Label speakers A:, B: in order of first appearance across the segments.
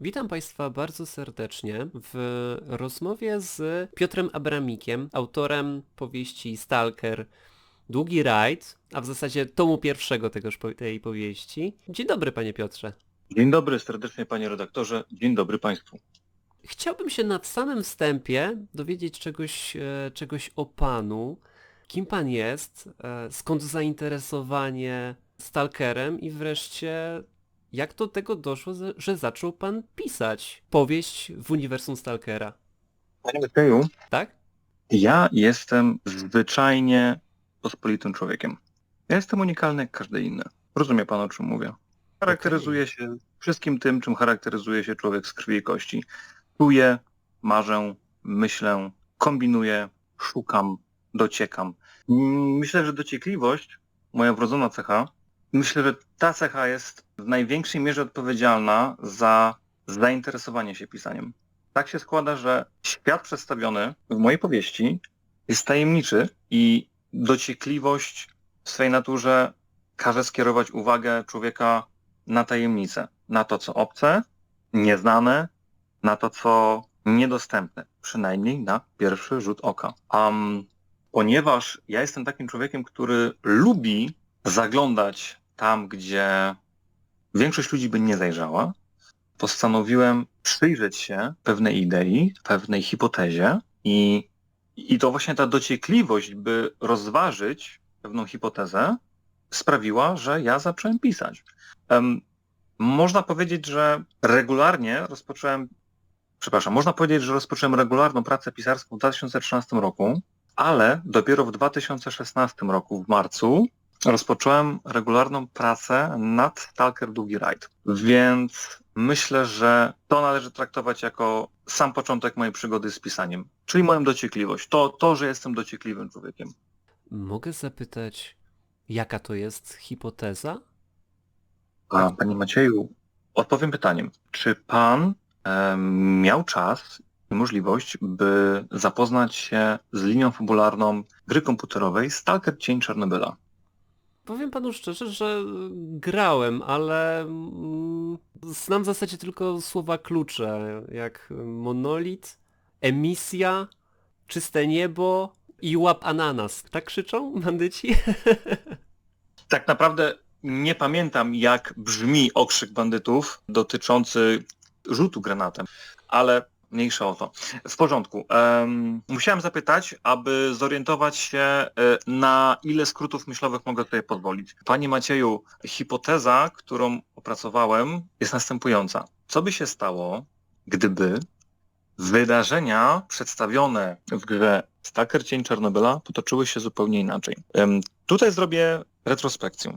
A: Witam Państwa bardzo serdecznie w rozmowie z Piotrem Abramikiem, autorem powieści Stalker Długi rajd, a w zasadzie tomu pierwszego tegoż, tej powieści. Dzień dobry Panie Piotrze.
B: Dzień dobry serdecznie panie redaktorze, dzień dobry państwu.
A: Chciałbym się na samym wstępie dowiedzieć czegoś, e, czegoś o Panu. Kim Pan jest, e, skąd zainteresowanie Stalkerem i wreszcie jak do tego doszło, że- zaczął Pan pisać powieść w uniwersum Stalkera,
B: Panie Macieju,
A: tak?
B: ja jestem zwyczajnie pospolitym człowiekiem. Ja jestem unikalny jak każdy inny. Rozumie pan o czym mówię. Charakteryzuję się wszystkim tym, czym charakteryzuje się człowiek z krwi i kości. Czuję, marzę, myślę, kombinuję, szukam, dociekam. Mm, Myślę, że dociekliwość, moja wrodzona cecha, myślę, że ta cecha jest w największej mierze odpowiedzialna za zainteresowanie się pisaniem. Tak się składa, że świat przedstawiony w mojej powieści jest tajemniczy i dociekliwość w swej naturze każe skierować uwagę człowieka na tajemnicę, na to, co obce, nieznane, na to, co niedostępne, przynajmniej na pierwszy rzut oka. Um, ponieważ ja jestem takim człowiekiem, który lubi zaglądać tam, gdzie większość ludzi by nie zajrzała, postanowiłem przyjrzeć się pewnej idei, pewnej hipotezie i, i to właśnie ta dociekliwość, by rozważyć pewną hipotezę, sprawiła, że ja zacząłem pisać. Em, można powiedzieć, że regularnie rozpocząłem, przepraszam, można powiedzieć, że rozpocząłem regularną pracę pisarską w 2013 roku, ale dopiero w 2016 roku, w marcu, rozpocząłem regularną pracę nad Stalker Długi Rajd. Więc myślę, że to należy traktować jako sam początek mojej przygody z pisaniem, czyli moją dociekliwość. To, to że jestem dociekliwym człowiekiem.
A: Mogę zapytać, jaka to jest hipoteza?
B: A, panie Macieju, odpowiem pytaniem. Czy pan em, miał czas i możliwość, by zapoznać się z linią fabularną gry komputerowej Stalker Cień Czarnobyla?
A: Powiem panu szczerze, że grałem, ale mm, znam w zasadzie tylko słowa klucze, jak monolit, emisja, czyste niebo i łap ananas. Tak krzyczą bandyci?
B: Tak naprawdę nie pamiętam, jak brzmi okrzyk bandytów dotyczący rzutu granatem, ale mniejsza o to. W porządku. Em, musiałem zapytać, aby zorientować się, e, na ile skrótów myślowych mogę tutaj pozwolić. Panie Macieju, hipoteza, którą opracowałem, jest następująca. Co by się stało, gdyby wydarzenia przedstawione w grze Stalker Cień Czarnobyla potoczyły się zupełnie inaczej? Em, tutaj zrobię retrospekcję.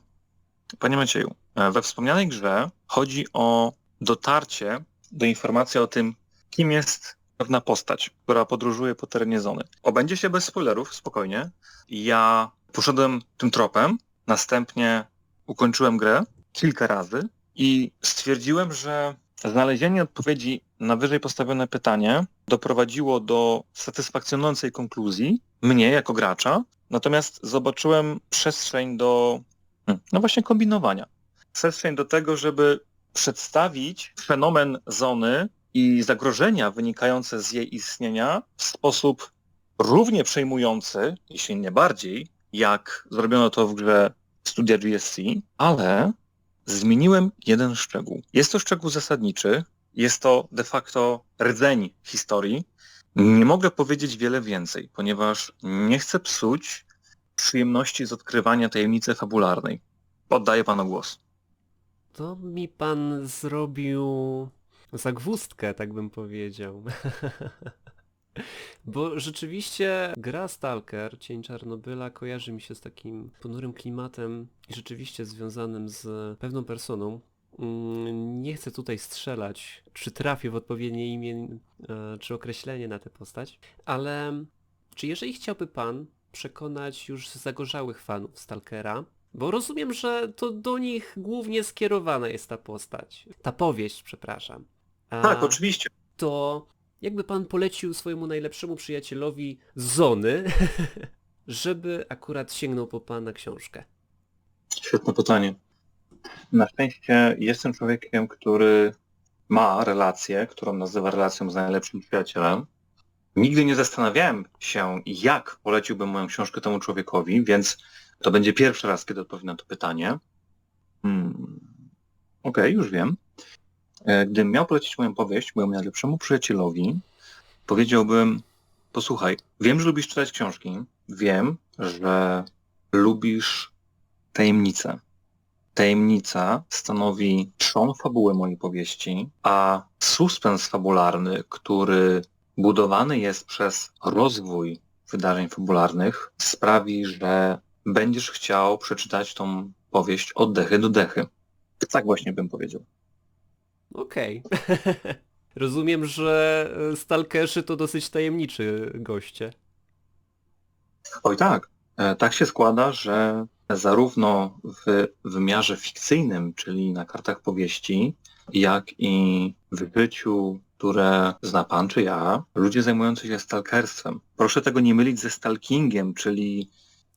B: Panie Macieju, e, we wspomnianej grze chodzi o dotarcie do informacji o tym, kim jest pewna postać, która podróżuje po terenie zony. Obędzie się bez spoilerów, spokojnie. Ja poszedłem tym tropem, następnie ukończyłem grę kilka razy i stwierdziłem, że znalezienie odpowiedzi na wyżej postawione pytanie doprowadziło do satysfakcjonującej konkluzji mnie jako gracza, natomiast zobaczyłem przestrzeń do Hmm, No właśnie kombinowania. Przestrzeń do tego, żeby przedstawić fenomen zony i zagrożenia wynikające z jej istnienia w sposób równie przejmujący, jeśli nie bardziej, jak zrobiono to w grze Studia GSC, ale zmieniłem jeden szczegół. Jest to szczegół zasadniczy, jest to de facto rdzeń historii. Nie mogę powiedzieć wiele więcej, ponieważ nie chcę psuć przyjemności z odkrywania tajemnicy fabularnej. Oddaję panu głos.
A: To mi pan zrobił zagwózdkę, tak bym powiedział. Bo rzeczywiście gra Stalker, Cień Czarnobyla kojarzy mi się z takim ponurym klimatem i rzeczywiście związanym z pewną personą. Mm, Nie chcę tutaj strzelać, czy trafię w odpowiednie imię, e, czy określenie na tę postać, ale czy jeżeli chciałby pan przekonać już zagorzałych fanów Stalkera, bo rozumiem, że to do nich głównie skierowana jest ta postać, ta powieść, przepraszam.
B: Tak, oczywiście.
A: To jakby pan polecił swojemu najlepszemu przyjacielowi z Zony, żeby akurat sięgnął po pana książkę.
B: Świetne pytanie. Na szczęście jestem człowiekiem, który ma relację, którą nazywa relacją z najlepszym przyjacielem. Nigdy nie zastanawiałem się, jak poleciłbym moją książkę temu człowiekowi, więc to będzie pierwszy raz, kiedy odpowiem na to pytanie. Hmm. Okej, już wiem. E, Gdybym miał polecić moją powieść mojemu najlepszemu przyjacielowi, powiedziałbym, posłuchaj, wiem, że lubisz czytać książki, wiem, że lubisz tajemnice. Tajemnica stanowi trzon fabuły mojej powieści, a suspens fabularny, który budowany jest przez rozwój wydarzeń fabularnych, sprawi, że będziesz chciał przeczytać tą powieść od dechy do dechy. Tak właśnie bym powiedział.
A: Okej. Rozumiem, że e, stalkerzy to dosyć tajemniczy goście.
B: Oj tak, e, tak się składa, że zarówno w wymiarze fikcyjnym, czyli na kartach powieści, jak i w życiu, które zna pan czy ja, ludzie zajmujący się stalkerstwem. Proszę tego nie mylić ze stalkingiem, czyli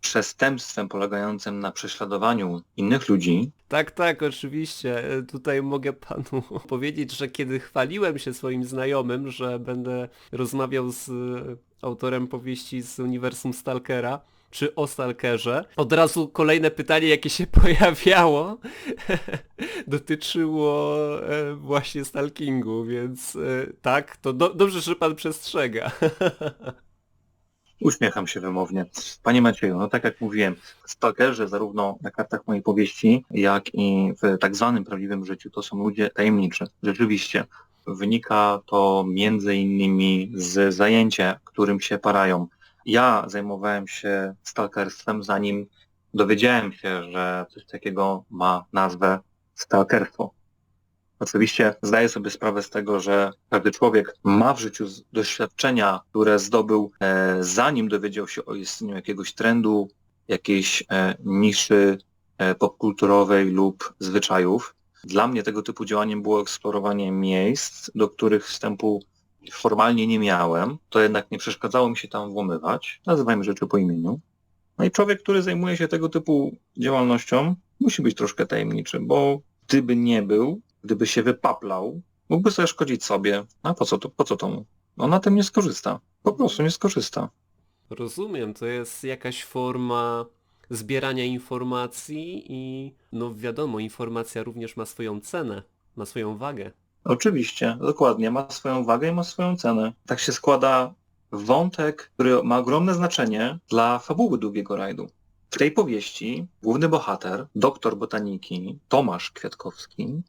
B: przestępstwem polegającym na prześladowaniu innych ludzi.
A: Tak, tak, oczywiście. E, Tutaj mogę panu powiedzieć, że kiedy chwaliłem się swoim znajomym, że będę rozmawiał z e, autorem powieści z uniwersum Stalkera, czy o Stalkerze, od razu kolejne pytanie, jakie się pojawiało, dotyczyło e, właśnie stalkingu, więc tak, to do, dobrze, że pan przestrzega.
B: Uśmiecham się wymownie. Panie Macieju, no tak jak mówiłem, stalkerzy zarówno na kartach mojej powieści, jak i w tak zwanym prawdziwym życiu to są ludzie tajemniczy. Rzeczywiście. Wynika to między innymi z zajęcia, którym się parają. Ja zajmowałem się stalkerstwem zanim dowiedziałem się, że coś takiego ma nazwę stalkerstwo. Oczywiście zdaję sobie sprawę z tego, że każdy człowiek ma w życiu doświadczenia, które zdobył e, zanim dowiedział się o istnieniu jakiegoś trendu, jakiejś e, niszy e, popkulturowej lub zwyczajów. Dla mnie tego typu działaniem było eksplorowanie miejsc, do których wstępu formalnie nie miałem, to jednak nie przeszkadzało mi się tam włamywać. Nazywajmy rzeczy po imieniu. No i człowiek, który zajmuje się tego typu działalnością, musi być troszkę tajemniczy, bo gdyby nie był, gdyby się wypaplał, mógłby sobie szkodzić sobie. A po co to? Po co to mu? On na tym nie skorzysta. Po prostu nie skorzysta.
A: Rozumiem, to jest jakaś forma zbierania informacji i no wiadomo, informacja również ma swoją cenę, ma swoją wagę.
B: Oczywiście, dokładnie, ma swoją wagę i ma swoją cenę. Tak się składa wątek, który ma ogromne znaczenie dla fabuły długiego rajdu. W tej powieści główny bohater, doktor botaniki Tomasz Kwiatkowski,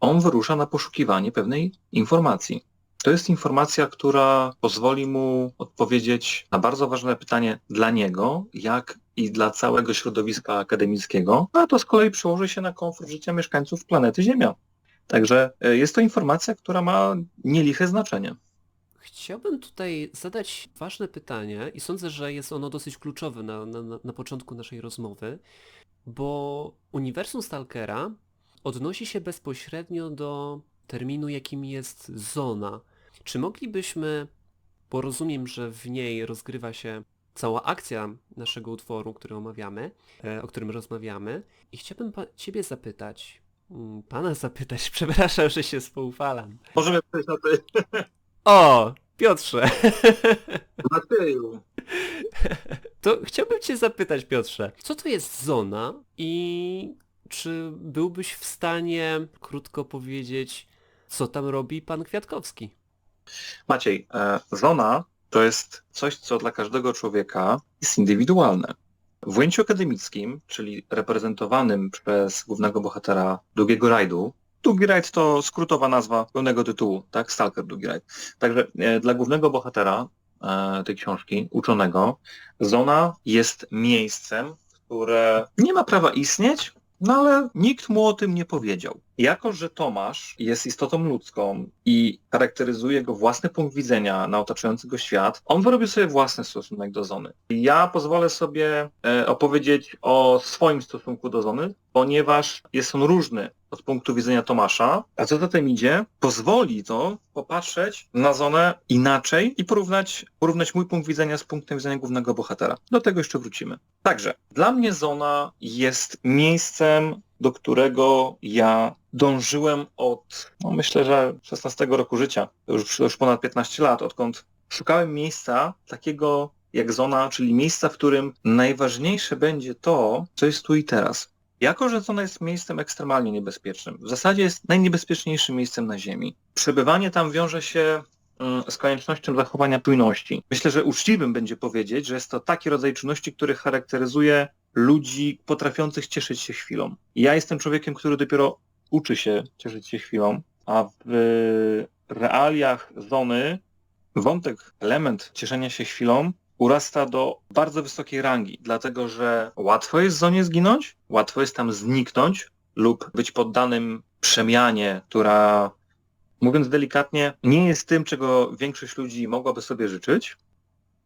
B: on wyrusza na poszukiwanie pewnej informacji. To jest informacja, która pozwoli mu odpowiedzieć na bardzo ważne pytanie dla niego, jak i dla całego środowiska akademickiego, a to z kolei przełoży się na komfort życia mieszkańców planety Ziemia. Także e, jest to informacja, która ma nieliche znaczenie.
A: Chciałbym tutaj zadać ważne pytanie i sądzę, że jest ono dosyć kluczowe na, na- na początku naszej rozmowy, bo uniwersum Stalkera odnosi się bezpośrednio do terminu, jakim jest zona. Czy moglibyśmy, bo rozumiem, że w niej rozgrywa się cała akcja naszego utworu, który omawiamy, e, o którym rozmawiamy, i chciałbym Ciebie zapytać, mm, Pana zapytać, przepraszam, że się spoufalam.
B: Możemy przejść na ty.
A: O, Piotrze!
B: Macieju.
A: To chciałbym Cię zapytać, Piotrze, co to jest zona i czy byłbyś w stanie krótko powiedzieć, co tam robi pan Kwiatkowski?
B: Maciej, e, zona to jest coś, co dla każdego człowieka jest indywidualne. W ujęciu akademickim, czyli reprezentowanym przez głównego bohatera Długiego Rajdu, Długi Rajd to skrótowa nazwa pełnego tytułu, tak? Stalker Długi Rajd. Także e, dla głównego bohatera e, tej książki, uczonego, zona jest miejscem, które nie ma prawa istnieć, no ale nikt mu o tym nie powiedział. Jako, że Tomasz jest istotą ludzką i charakteryzuje go własny punkt widzenia na otaczający go świat, on wyrobił sobie własny stosunek do Zony. Ja pozwolę sobie e, opowiedzieć o swoim stosunku do Zony, ponieważ jest on różny od punktu widzenia Tomasza, a co za tym idzie, pozwoli to popatrzeć na zonę inaczej i porównać, porównać mój punkt widzenia z punktem widzenia głównego bohatera. Do tego jeszcze wrócimy. Także, dla mnie zona jest miejscem, do którego ja dążyłem od, no myślę, że 16 roku życia, już, już ponad 15 lat, odkąd szukałem miejsca takiego jak zona, czyli miejsca, w którym najważniejsze będzie to, co jest tu i teraz. Jako, że zona jest miejscem ekstremalnie niebezpiecznym, w zasadzie jest najniebezpieczniejszym miejscem na Ziemi. Przebywanie tam wiąże się mm, z koniecznością zachowania czujności. Myślę, że uczciwym będzie powiedzieć, że jest to taki rodzaj czujności, który charakteryzuje ludzi potrafiących cieszyć się chwilą. Ja jestem człowiekiem, który dopiero uczy się cieszyć się chwilą, a w realiach zony wątek, element cieszenia się chwilą urasta do bardzo wysokiej rangi, dlatego że łatwo jest zonie zginąć, łatwo jest tam zniknąć lub być poddanym przemianie, która, mówiąc delikatnie, nie jest tym, czego większość ludzi mogłaby sobie życzyć.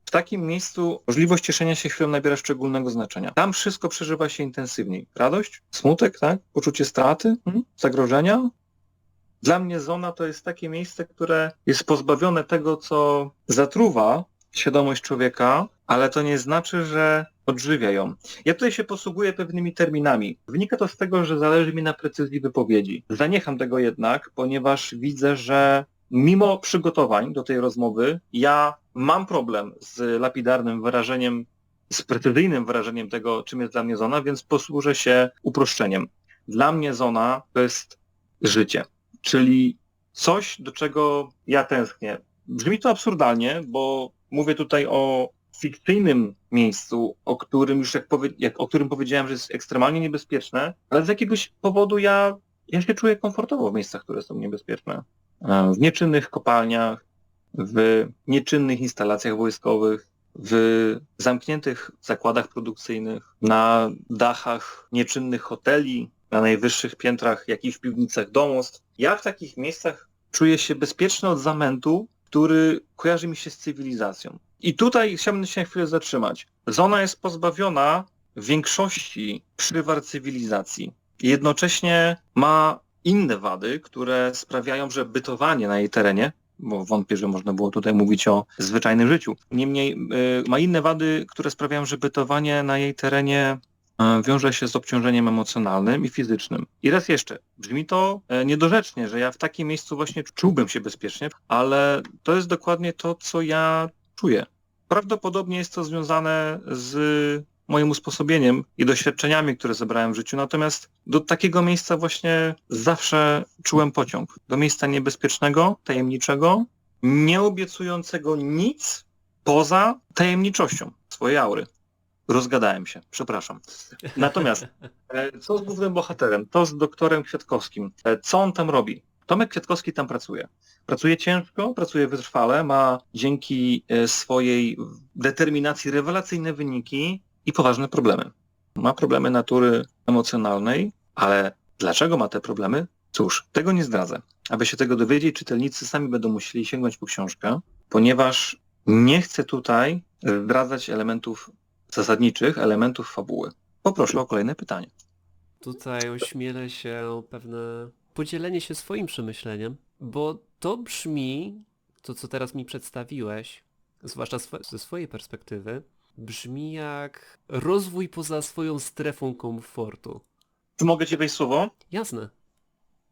B: W takim miejscu możliwość cieszenia się chwilą nabiera szczególnego znaczenia. Tam wszystko przeżywa się intensywniej. Radość, smutek, tak? poczucie straty, mhm. zagrożenia. Dla mnie zona to jest takie miejsce, które jest pozbawione tego, co zatruwa świadomość człowieka, ale to nie znaczy, że odżywia ją. Ja tutaj się posługuję pewnymi terminami. Wynika to z tego, że zależy mi na precyzji wypowiedzi. Zaniecham tego jednak, ponieważ widzę, że mimo przygotowań do tej rozmowy, ja mam problem z lapidarnym wyrażeniem, z precyzyjnym wyrażeniem tego, czym jest dla mnie zona, więc posłużę się uproszczeniem. Dla mnie zona to jest życie, czyli coś, do czego ja tęsknię. Brzmi to absurdalnie, bo Mówię tutaj o fikcyjnym miejscu, o którym już jak, powie, jak o którym powiedziałem, że jest ekstremalnie niebezpieczne, ale z jakiegoś powodu ja, ja się czuję komfortowo w miejscach, które są niebezpieczne. E, w nieczynnych kopalniach, w nieczynnych instalacjach wojskowych, w zamkniętych zakładach produkcyjnych, na dachach nieczynnych hoteli, na najwyższych piętrach, jak i w piwnicach domostw. Ja w takich miejscach czuję się bezpieczny od zamętu, który kojarzy mi się z cywilizacją. I tutaj chciałbym się na chwilę zatrzymać. Zona jest pozbawiona większości przywar cywilizacji. Jednocześnie ma inne wady, które sprawiają, że bytowanie na jej terenie, bo wątpię, że można było tutaj mówić o zwyczajnym życiu, niemniej y, ma inne wady, które sprawiają, że bytowanie na jej terenie wiąże się z obciążeniem emocjonalnym i fizycznym. I raz jeszcze, brzmi to e, niedorzecznie, że ja w takim miejscu właśnie czułbym się bezpiecznie, ale to jest dokładnie to, co ja czuję. Prawdopodobnie jest to związane z moim usposobieniem i doświadczeniami, które zebrałem w życiu. Natomiast do takiego miejsca właśnie zawsze czułem pociąg. Do miejsca niebezpiecznego, tajemniczego, nie obiecującego nic poza tajemniczością swojej aury. Rozgadałem się, przepraszam. Natomiast e, co z głównym bohaterem? To z doktorem Kwiatkowskim. E, co on tam robi? Tomek Kwiatkowski tam pracuje. Pracuje ciężko, pracuje wytrwale, ma dzięki e, swojej determinacji rewelacyjne wyniki i poważne problemy. Ma problemy natury emocjonalnej, ale dlaczego ma te problemy? Cóż, tego nie zdradzę. Aby się tego dowiedzieć, czytelnicy sami będą musieli sięgnąć po książkę, ponieważ nie chcę tutaj zdradzać elementów zasadniczych elementów fabuły. Poproszę o kolejne pytanie.
A: Tutaj ośmielę się o pewne podzielenie się swoim przemyśleniem, bo to brzmi, to co teraz mi przedstawiłeś, zwłaszcza ze swojej perspektywy, brzmi jak rozwój poza swoją strefą komfortu.
B: Czy mogę ci wejść słowo?
A: Jasne.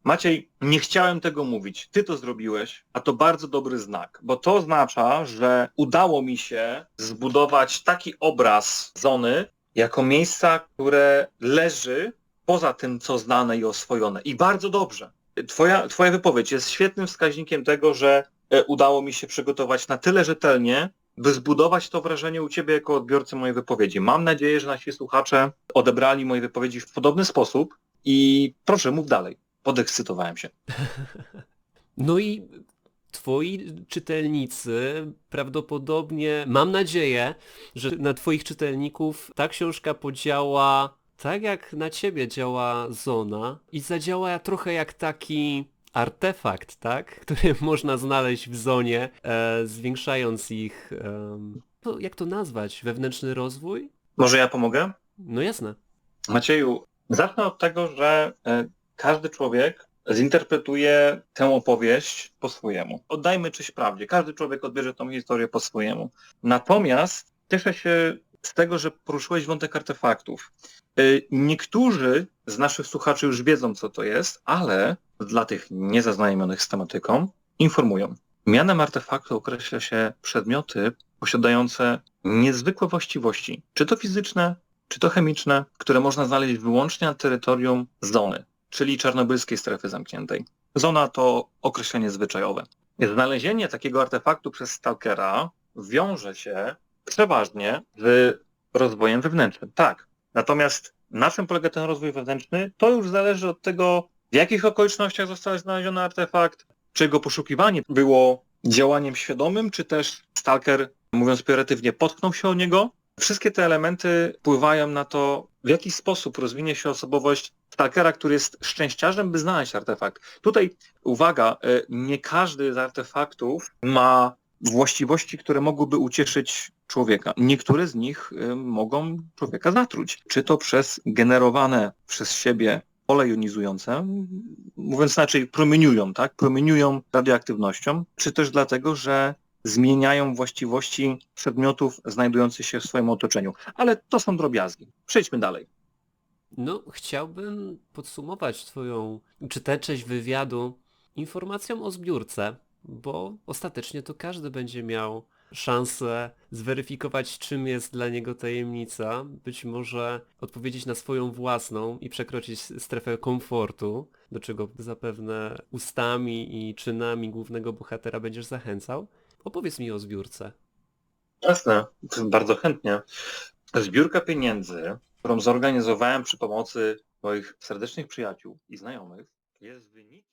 B: Maciej, nie chciałem tego mówić. Ty to zrobiłeś, a to bardzo dobry znak, bo to oznacza, że udało mi się zbudować taki obraz zony jako miejsca, które leży poza tym, co znane i oswojone. I bardzo dobrze. Twoja, twoja wypowiedź jest świetnym wskaźnikiem tego, że e, udało mi się przygotować na tyle rzetelnie, by zbudować to wrażenie u Ciebie jako odbiorcy mojej wypowiedzi. Mam nadzieję, że nasi słuchacze odebrali moje wypowiedzi w podobny sposób i proszę, mów dalej podekscytowałem się.
A: No i twoi czytelnicy prawdopodobnie, mam nadzieję, że na twoich czytelników ta książka podziała tak jak na ciebie działa Zona i zadziała trochę jak taki artefakt, tak? Który można znaleźć w Zonie, e, zwiększając ich, e, jak to nazwać, wewnętrzny rozwój?
B: Może ja pomogę?
A: No jasne.
B: Macieju, zacznę od tego, że e, każdy człowiek zinterpretuje tę opowieść po swojemu. Oddajmy cześć prawdzie. Każdy człowiek odbierze tą historię po swojemu. Natomiast cieszę się z tego, że poruszyłeś wątek artefaktów. Y, Niektórzy z naszych słuchaczy już wiedzą, co to jest, ale dla tych niezaznajomionych z tematyką informują. Mianem artefaktu określa się przedmioty posiadające niezwykłe właściwości, czy to fizyczne, czy to chemiczne, które można znaleźć wyłącznie na terytorium zony, czyli czarnobylskiej strefy zamkniętej. Zona to określenie zwyczajowe. Znalezienie takiego artefaktu przez stalkera wiąże się przeważnie z rozwojem wewnętrznym. Tak. Natomiast na czym polega ten rozwój wewnętrzny, to już zależy od tego, w jakich okolicznościach został znaleziony artefakt, czy jego poszukiwanie było działaniem świadomym, czy też stalker, mówiąc pejoratywnie, potknął się o niego. Wszystkie te elementy wpływają na to, w jaki sposób rozwinie się osobowość stalkera, który jest szczęściarzem, by znaleźć artefakt. Tutaj uwaga, y, nie każdy z artefaktów ma właściwości, które mogłyby ucieszyć człowieka. Niektóre z nich y, mogą człowieka zatruć. Czy to przez generowane przez siebie pole jonizujące, mówiąc inaczej, promieniują, tak? Promieniują radioaktywnością, czy też dlatego, że zmieniają właściwości przedmiotów znajdujących się w swoim otoczeniu. Ale to są drobiazgi. Przejdźmy dalej.
A: No, chciałbym podsumować twoją czyteczność wywiadu informacją o zbiórce, bo ostatecznie to każdy będzie miał szansę zweryfikować, czym jest dla niego tajemnica, być może odpowiedzieć na swoją własną i przekroczyć strefę komfortu, do czego zapewne ustami i czynami głównego bohatera będziesz zachęcał. Opowiedz mi o zbiórce.
B: Jasne, bardzo chętnie. Zbiórka pieniędzy, którą zorganizowałem przy pomocy moich serdecznych przyjaciół i znajomych, jest wynikiem